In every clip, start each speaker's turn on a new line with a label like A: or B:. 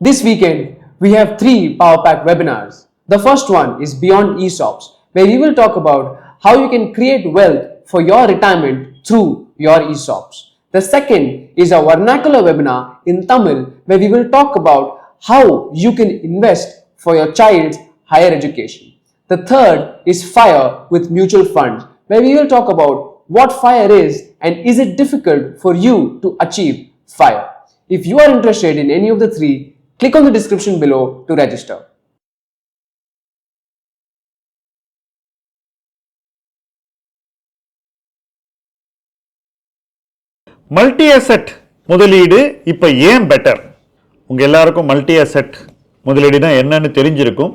A: This weekend, we have three Power Pack webinars. The first one is Beyond ESOPs, where we will talk about how you can create wealth for your retirement through your ESOPs. The second is a vernacular webinar in Tamil, where we will talk about how you can invest for your child's higher education. The third is Fire with Mutual Funds, where we will talk about what fire is and is it difficult for you to achieve fire. If you are interested in any of the three, click on the description below to register.
B: Multi asset முதலீடு இப்போ ஏன் better உங்கள் எல்லாருக்கும் multi asset முதலீடுனா என்னன்னு தெரிஞ்சிருக்கும்.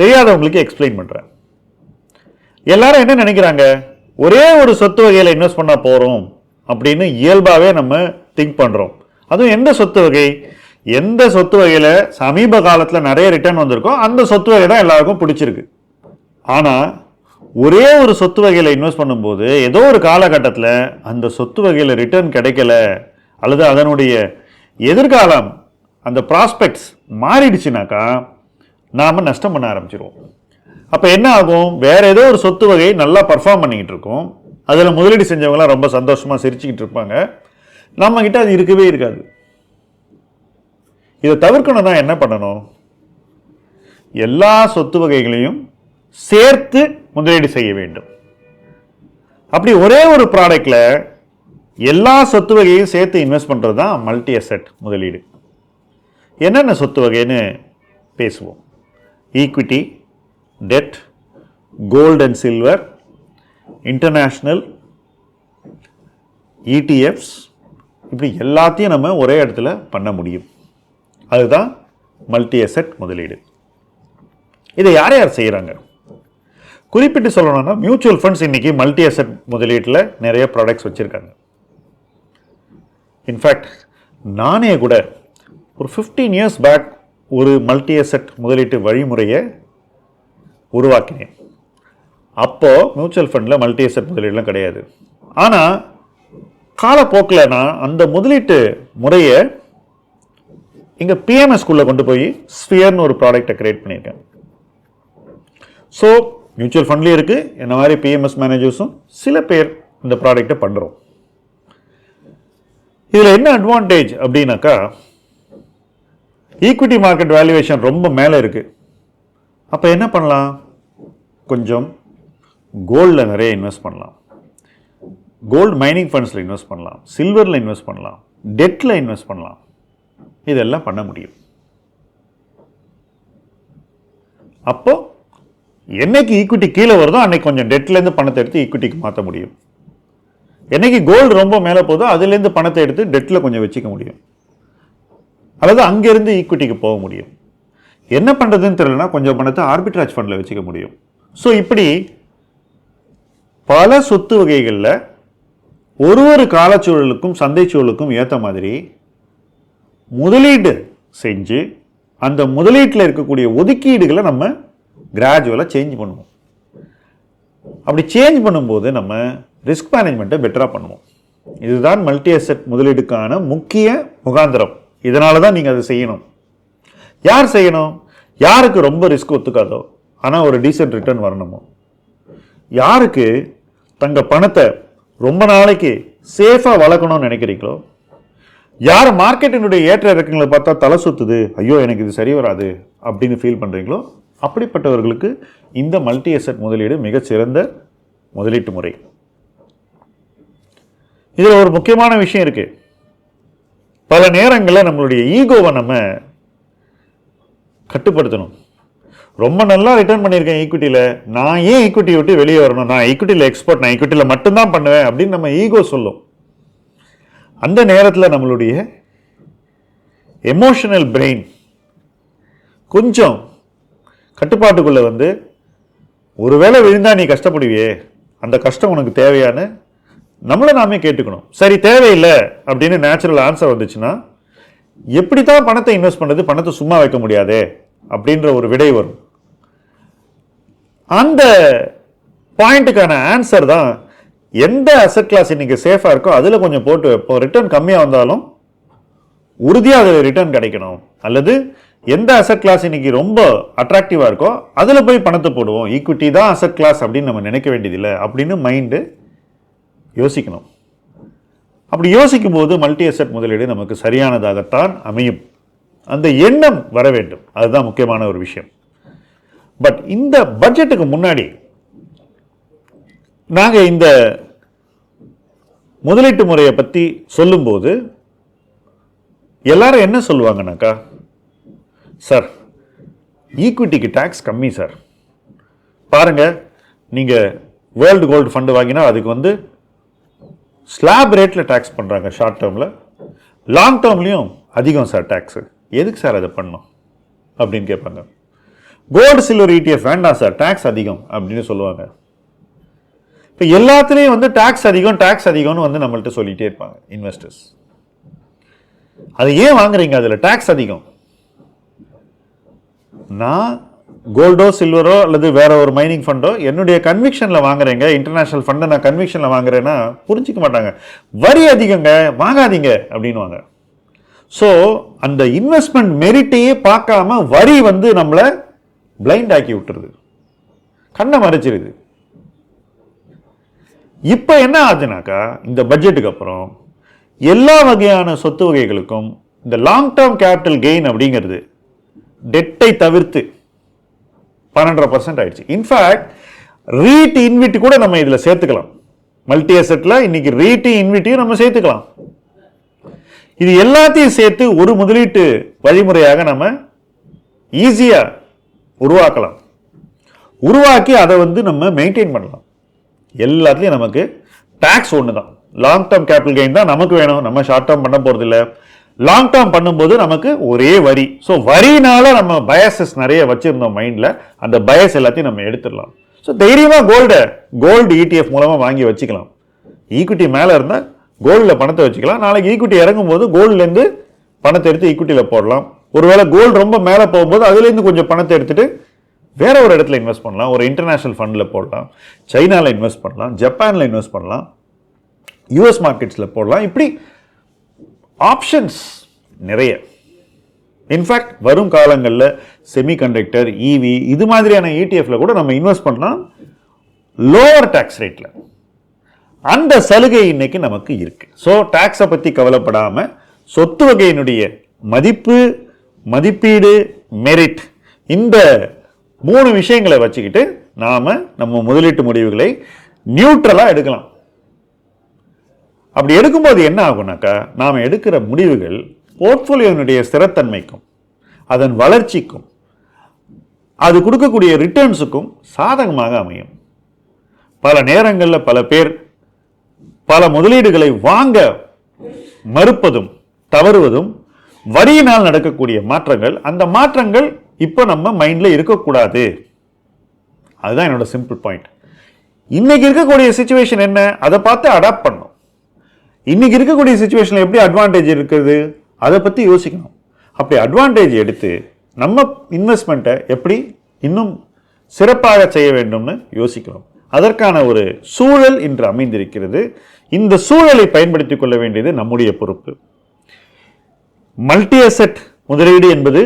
B: தெரியாதவங்களுக்கு explain பண்ணுறேன் எல்லாரும் என்ன நினைக்கிறாங்க? ஒரே ஒரு சொத்து வகையில் இன்வெஸ்ட் பண்ண போகிறோம் அப்படின்னு இயல்பாகவே நம்ம திங்க் பண்ணுறோம் அதுவும் எந்த சொத்து வகை? எந்த சொத்து வகையில் சமீப காலத்தில் நிறைய ரிட்டர்ன் வந்திருக்கோ அந்த சொத்து வகை தான் எல்லாருக்கும் பிடிச்சிருக்கு. ஆனால் ஒரே ஒரு சொத்து வகையில் இன்வெஸ்ட் பண்ணும்போது ஏதோ ஒரு காலகட்டத்தில் அந்த சொத்து வகையில் ரிட்டர்ன் கிடைக்கல அல்லது அதனுடைய எதிர்காலம் அந்த ப்ராஸ்பெக்ட்ஸ் மாறிடுச்சுனாக்கா நாம் நஷ்டம் பண்ண ஆரம்பிச்சிருவோம். அப்போ என்ன ஆகும்? வேறு ஏதோ ஒரு சொத்து வகை நல்லா பர்ஃபார்ம் பண்ணிக்கிட்டு இருக்கும். அதில் முதலீடு செஞ்சவங்களாம் ரொம்ப சந்தோஷமாக சிரிச்சுக்கிட்டு இருப்பாங்க. நம்மக்கிட்ட அது இருக்கவே இருக்காது. இதை தவிர்க்கணும் என்ன பண்ணணும்? எல்லா சொத்து வகைகளையும் சேர்த்து முதலீடு செய்ய வேண்டும். அப்படி ஒரே ஒரு ப்ராடக்டில் எல்லா சொத்து வகையும் சேர்த்து இன்வெஸ்ட் பண்ணுறது தான் மல்டி அசெட் முதலீடு. என்னென்ன சொத்து வகைன்னு பேசுவோம். Equity debt gold and silver international ETFs இப்படி எல்லாத்தையும் நம்ம ஒரே இடத்துல பண்ண முடியும். அதுதான் மல்டி அசெட் முதலீடு. இதை யார் யார் செய்கிறாங்க குறிப்பிட்டு சொல்லணும்னா மியூச்சுவல் ஃபண்ட்ஸ் இன்றைக்கி மல்டி அசெட் முதலீட்டில் நிறைய ப்ராடக்ட்ஸ் வச்சுருக்காங்க. இன்ஃபேக்ட் நானே கூட ஒரு ஃபிஃப்டீன் இயர்ஸ் பேக் ஒரு மல்டி அசெட் முதலீட்டு வழிமுறையை உருவாக்கினேன். அப்போது மியூச்சுவல் ஃபண்டில் மல்டி அசெட் முதலீடுலாம் கிடையாது. ஆனால் காலப்போக்கில் நான் அந்த முதலீட்டு முறையை இங்கே பிஎம்எஸ்குள்ளே கொண்டு போய் ஸ்பியர்னு ஒரு ப்ராடக்டை கிரியேட் பண்ணியிருக்கேன். ஸோ மியூச்சுவல் ஃபண்ட்லேயும் இருக்குது என்ன மாதிரி பிஎம்எஸ் மேனேஜர்ஸும் சில பேர் இந்த ப்ராடக்டை பண்ணுறோம் இதில் என்ன அட்வான்டேஜ் அப்படின்னாக்கா ஈக்விட்டி மார்க்கெட் வேல்யூவேஷன் ரொம்ப மேலே இருக்குது அப்போ என்ன பண்ணலாம்? கொஞ்சம் கோல்டில் நிறைய இன்வெஸ்ட் பண்ணலாம். கோல்டு மைனிங் ஃபண்ட்ஸில் இன்வெஸ்ட் பண்ணலாம். சில்வரில் இன்வெஸ்ட் பண்ணலாம். டெட்டில் இன்வெஸ்ட் பண்ணலாம். இதெல்லாம் பண்ண முடியும். அப்போ என்னைக்கு ஈக்விட்டி கீழே வருதோ அன்னைக்கு கொஞ்சம் டெட்லேருந்து பணத்தை எடுத்து ஈக்விட்டிக்கு மாற்ற முடியும். என்னைக்கு கோல்டு ரொம்ப மேலே போதோ அதுலேருந்து பணத்தை எடுத்து டெட்டில் கொஞ்சம் வச்சுக்க முடியும். அல்லது அங்கேருந்து ஈக்விட்டிக்கு போக முடியும். என்ன பண்ணுறதுன்னு தெரியலனா கொஞ்சம் பணத்தை ஆர்பிட்ராஜ் ஃபண்டில் வச்சுக்க முடியும். ஸோ இப்படி பல சொத்து வகைகளில் ஒரு ஒரு காலச்சூழலுக்கும் சந்தை சூழலுக்கும் ஏற்ற மாதிரி முதலீடு செஞ்சு அந்த முதலீட்டில் இருக்கக்கூடிய ஒதுக்கீடுகளை நம்ம கிராஜுவலாக சேஞ்ச் பண்ணுவோம். அப்படி சேஞ்ச் பண்ணும்போது நம்ம ரிஸ்க் மேனேஜ்மெண்ட்டை பெட்டராக பண்ணுவோம். இதுதான் மல்டி அசெட் முதலீடுக்கான முக்கிய முகாந்திரம். இதனால தான் நீங்கள் அதை செய்யணும். யார் செய்யணும்? யாருக்கு ரொம்ப ரிஸ்க் ஒத்துக்காதோ ஆனால் ஒரு டீசென்ட் ரிட்டர்ன் வரணுமோ? யாருக்கு தங்கள் பணத்தை ரொம்ப நாளைக்கு சேஃபாக வளர்க்கணும்னு நினைக்கிறீங்களோ யார் மார்க்கெட்டினுடைய ஏற்ற இறக்கங்களை பார்த்தா தலை சுத்துது? ஐயோ எனக்கு இது சரி வராது அப்படின்னு ஃபீல் பண்ணுறீங்களோ அப்படிப்பட்டவர்களுக்கு இந்த மல்டி அசட் முதலீடு மிகச்சிறந்த முதலீட்டு முறை. இதில் ஒரு முக்கியமான விஷயம் இருக்கு. பல நேரங்களில் நம்மளுடைய ஈகோவை நம்ம கட்டுப்படுத்தணும். ரொம்ப நல்லா ரிட்டர்ன் பண்ணியிருக்கேன் ஈக்விட்டியில் நான் ஏன் ஈக்விட்டி விட்டு வெளியே வரணும்? நான் ஈக்விட்டியில் எக்ஸ்போர்ட் நான் ஈக்விட்டியில் மட்டும்தான் பண்ணுவேன் அப்படின்னு நம்ம ஈகோ சொல்லும். அந்த நேரத்தில் நம்மளுடைய எமோஷனல் பிரெயின் கொஞ்சம் கட்டுப்பாட்டுக்குள்ளே வந்து ஒருவேளை விழுந்தா நீ கஷ்டப்படுவியே அந்த கஷ்டம் உனக்கு தேவையான்னு நம்மளை நாமே கேட்டுக்கணும். சரி தேவையில்லை அப்படின்னு நேச்சுரல் ஆன்சர் வந்துச்சுன்னா எப்படி தான் பணத்தை இன்வெஸ்ட் பண்ணுறது பணத்தை சும்மா வைக்க முடியாதே அப்படின்ற ஒரு விடை வரும். அந்த பாயிண்ட்டுக்கான ஆன்சர் தான் எந்த அசட் கிளாஸ் இன்னைக்கு சேஃபாக இருக்கோ அதில் கொஞ்சம் போட்டு வைப்போம் ரிட்டர்ன் கம்மியாக வந்தாலும் உறுதியாக அதில் ரிட்டர்ன் கிடைக்கணும். அல்லது எந்த அசட் கிளாஸ் இன்னைக்கு ரொம்ப அட்ராக்டிவாக இருக்கோ அதில் போய் பணத்தை போடுவோம். ஈக்விட்டி தான் அசட் கிளாஸ் அப்படின்னு நம்ம நினைக்க வேண்டியதில்லை அப்படின்னு மைண்டு யோசிக்கணும். அப்படி யோசிக்கும் போது மல்டி அசெட் முதலீடு நமக்கு சரியானதாகத்தான் அமையும். அந்த எண்ணம் வர வேண்டும். அதுதான் முக்கியமான ஒரு விஷயம். பட் இந்த பட்ஜெட்டுக்கு முன்னாடி நாங்கள் இந்த முதலீட்டு முறையை பற்றி சொல்லும்போது எல்லாரும் என்ன சொல்லுவாங்கனாக்கா சார் ஈக்விட்டிக்கு டேக்ஸ் கம்மி சார். பாருங்கள் நீங்கள் வேர்ல்டு கோல்டு ஃபண்டு வாங்கினா அதுக்கு வந்து ஸ்லாப் ரேட்டில் டேக்ஸ் பண்ணுறாங்க ஷார்ட் டேர்மில் லாங் டேர்ம்லேயும் அதிகம் சார் டேக்ஸு எதுக்கு சார் அதை பண்ணும் அப்படின்னு கேட்பாங்க. கோல்டு சில்வர் இடிஎஃப் வேண்டாம் சார் டேக்ஸ் அதிகம் அப்படின்னு சொல்லுவாங்க. இப்போ எல்லாத்துலேயும் வந்து டேக்ஸ் அதிகம் டேக்ஸ் அதிகம்னு வந்து நம்மள்ட்ட சொல்லிகிட்டே இருப்பாங்க இன்வெஸ்டர்ஸ் அது ஏன் வாங்குறீங்க அதில்? டேக்ஸ் அதிகம். நான் கோல்டோ சில்வரோ அல்லது வேற ஒரு மைனிங் ஃபண்டோ என்னுடைய கன்விக்ஷனில் வாங்குறேங்க இன்டர்நேஷனல் ஃபண்டை நான் கன்விக்ஷனில் வாங்குறேன்னா புரிஞ்சிக்க மாட்டாங்க. வரி அதிகங்க வாங்காதீங்க அப்படின்வாங்க ஸோ அந்த இன்வெஸ்ட்மெண்ட் மெரிட்டையே பார்க்காம வரி வந்து நம்மளை பிளைண்ட் ஆக்கி விட்டுருது. கண்ணை மறைச்சிருது. இப்போ என்ன ஆச்சுனாக்கா இந்த பட்ஜெட்டுக்கு அப்புறம் எல்லா வகையான சொத்து வகைகளுக்கும் இந்த லாங் டேர்ம் கேபிட்டல் கெயின் அப்படிங்கிறது டெட்டை தவிர்த்து பன்னெண்டரை பர்சன்ட் ஆயிடுச்சு. இன்ஃபேக்ட் ரீட் இன்விட் கூட நம்ம இதில் சேர்த்துக்கலாம். மல்டி அசெட்டில் இன்னைக்கு ரீட்டு இன்விட்டையும் நம்ம சேர்த்துக்கலாம். இது எல்லாத்தையும் சேர்த்து ஒரு முதலீட்டு வழிமுறையாக நம்ம ஈஸியாக உருவாக்கலாம். உருவாக்கி அதை வந்து நம்ம மெயின்டைன் பண்ணலாம். எல்லாத்துலேயும் நமக்கு டேக்ஸ் ஒன்று தான் லாங் டேர்ம் கேபிட்டல் கெயின் தான் நமக்கு வேணும். நம்ம ஷார்ட் டேர்ம் பண்ண போகிறது இல்லை. லாங் டேர்ம் பண்ணும்போது நமக்கு ஒரே வரி. ஸோ வரினால நம்ம பயசஸ் நிறைய வச்சுருந்தோம் மைண்டில் அந்த பயஸ் எல்லாத்தையும் நம்ம எடுத்துடலாம். ஸோ தைரியமாக கோல்டை கோல்டு இடிஎஃப் மூலமாக வாங்கி வச்சுக்கலாம். ஈக்விட்டி மேலே இருந்தால் கோல்டில் பணத்தை வச்சுக்கலாம். நாளைக்கு ஈக்விட்டி இறங்கும் போது கோல்டுலேருந்து பணத்தை எடுத்து ஈக்விட்டியில் போடலாம். ஒருவேளை கோல்டு ரொம்ப மேலே போகும்போது அதுலேருந்து கொஞ்சம் பணத்தை எடுத்துகிட்டு வேற ஒரு இடத்துல இன்வெஸ்ட் பண்ணலாம். ஒரு இன்டர்நேஷனல் ஃபண்டில் போடலாம். சைனாவில் இன்வெஸ்ட் பண்ணலாம். ஜப்பானில் இன்வெஸ்ட் பண்ணலாம். யூஎஸ் மார்க்கெட்ஸில் போடலாம். இப்படி ஆப்ஷன்ஸ் நிறைய. இன்ஃபேக்ட் வரும் காலங்களில் செமிகண்டக்டர் இவி இது மாதிரியான இடிஎஃப்ல கூட நம்ம இன்வெஸ்ட் பண்ணலாம். லோவர் டேக்ஸ் ரேட்டில் அந்த சலுகை இன்னைக்கு நமக்கு இருக்கு. ஸோ டேக்ஸை பற்றி கவலைப்படாமல் சொத்து வகையினுடைய மதிப்பு மதிப்பீடு மெரிட் இந்த மூணு விஷயங்களை வச்சுக்கிட்டு நாம நம்ம முதலீட்டு முடிவுகளை நியூட்ரலாக எடுக்கலாம். அப்படி எடுக்கும்போது என்ன ஆகும்னாக்கா நாம் எடுக்கிற முடிவுகள் போர்ட்ஃபோலியோனுடைய ஸ்திரத்தன்மைக்கும் அதன் வளர்ச்சிக்கும் அது கொடுக்கக்கூடிய ரிட்டர்ன்ஸுக்கும் சாதகமாக அமையும். பல நேரங்களில் பல பேர் பல முதலீடுகளை வாங்க மறுப்பதும் தவறுவதும் வரியினால் நடக்கக்கூடிய மாற்றங்கள் அந்த மாற்றங்கள் இப்போ நம்ம மைண்டில் இருக்கக்கூடாது. அதுதான் என்னோட சிம்பிள் பாயிண்ட் இன்னைக்கு இருக்கக்கூடிய சுச்சுவேஷன் என்ன? அதை பார்த்து அடாப்ட் பண்ணும் இன்னைக்கு இருக்கக்கூடிய சுச்சுவேஷனில் எப்படி அட்வான்டேஜ் இருக்குது? அதை பற்றி யோசிக்கணும். அப்படி அட்வான்டேஜ் எடுத்து நம்ம இன்வெஸ்ட்மெண்ட்டை எப்படி இன்னும் சிறப்பாக செய்ய வேண்டும்னு யோசிக்கிறோம் அதற்கான ஒரு சூழல் இன்று அமைந்திருக்கிறது. இந்த சூழலை பயன்படுத்திக் கொள்ள வேண்டியது நம்முடைய பொறுப்பு. மல்டி அசெட் முதலீடு என்பது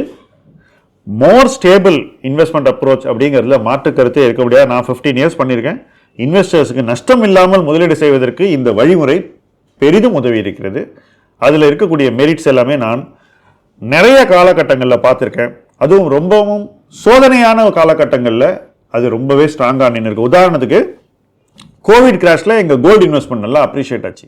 B: மோர் ஸ்டேபிள் இன்வெஸ்ட்மெண்ட் அப்ரோச் அப்படிங்கிறதுல மாற்று கருத்தே இருக்க முடியாது. நான் 15 இயர்ஸ் பண்ணியிருக்கேன். இன்வெஸ்டர்ஸுக்கு நஷ்டம் இல்லாமல் முதலீடு செய்வதற்கு இந்த வழிமுறை பெரிதும் உதவி இருக்கிறது. அதில் இருக்கக்கூடிய மெரிட்ஸ் எல்லாமே நான் நிறைய காலகட்டங்களில் பார்த்துருக்கேன். அதுவும் ரொம்பவும் சோதனையான காலகட்டங்களில் அது ரொம்பவே ஸ்ட்ராங்காக நின்று உதாரணத்துக்கு கோவிட் கிராஷில் எங்கள் கோல்டு இன்வெஸ்ட்மெண்ட் நல்லா அப்ரிஷியேட் ஆச்சு.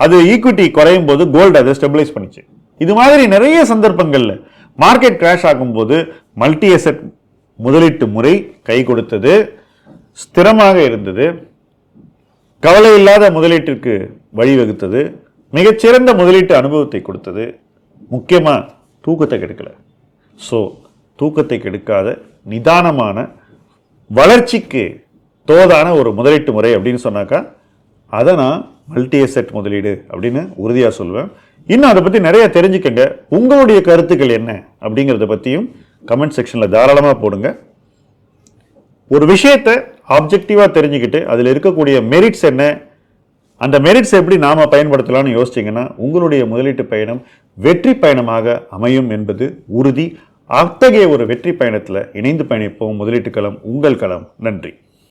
B: அது ஈக்விட்டி குறையும் போது கோல்டு அதை ஸ்டெபிளைஸ் பண்ணிச்சு. இது மாதிரி நிறைய சந்தர்ப்பங்களில் மார்க்கெட் கிராஷ் ஆகும்போது மல்டி அசெட் முதலீட்டு முறை கை கொடுத்தது ஸ்திரமாக இருந்தது கவலை இல்லாத முதலீட்டிற்கு வழிவகுத்தது மிகச்சிறந்த முதலீட்டு அனுபவத்தை கொடுத்தது முக்கியமாக தூக்கத்தை கெடுக்கல. ஸோ தூக்கத்தை கெடுக்காத நிதானமான வளர்ச்சிக்கு தோதான ஒரு முதலீட்டு முறை அப்படின்னு சொன்னாக்கா அதை நான் மல்டி அசெட் முதலீடு அப்படின்னு உறுதியாக சொல்லுவேன் இன்னும் அதை பற்றி நிறைய தெரிஞ்சுக்கங்க. உங்களுடைய கருத்துக்கள் என்ன அப்படிங்கிறத பற்றியும் கமெண்ட் செக்ஷனில் தாராளமாக போடுங்க. ஒரு விஷயத்தை ஆப்ஜெக்டிவாக தெரிஞ்சுக்கிட்டு அதில் இருக்கக்கூடிய மெரிட்ஸ் என்ன அந்த மெரிட்ஸ் எப்படி நாம் பயன்படுத்தலாம்னு யோசிச்சிங்கன்னா உங்களுடைய முதலீட்டு பயணம் வெற்றி பயணமாக அமையும் என்பது உறுதி. அத்தகைய ஒரு வெற்றி பயணத்தில் இணைந்து பயணிப்போம். முதலீட்டு களம் உங்கள் களம். நன்றி.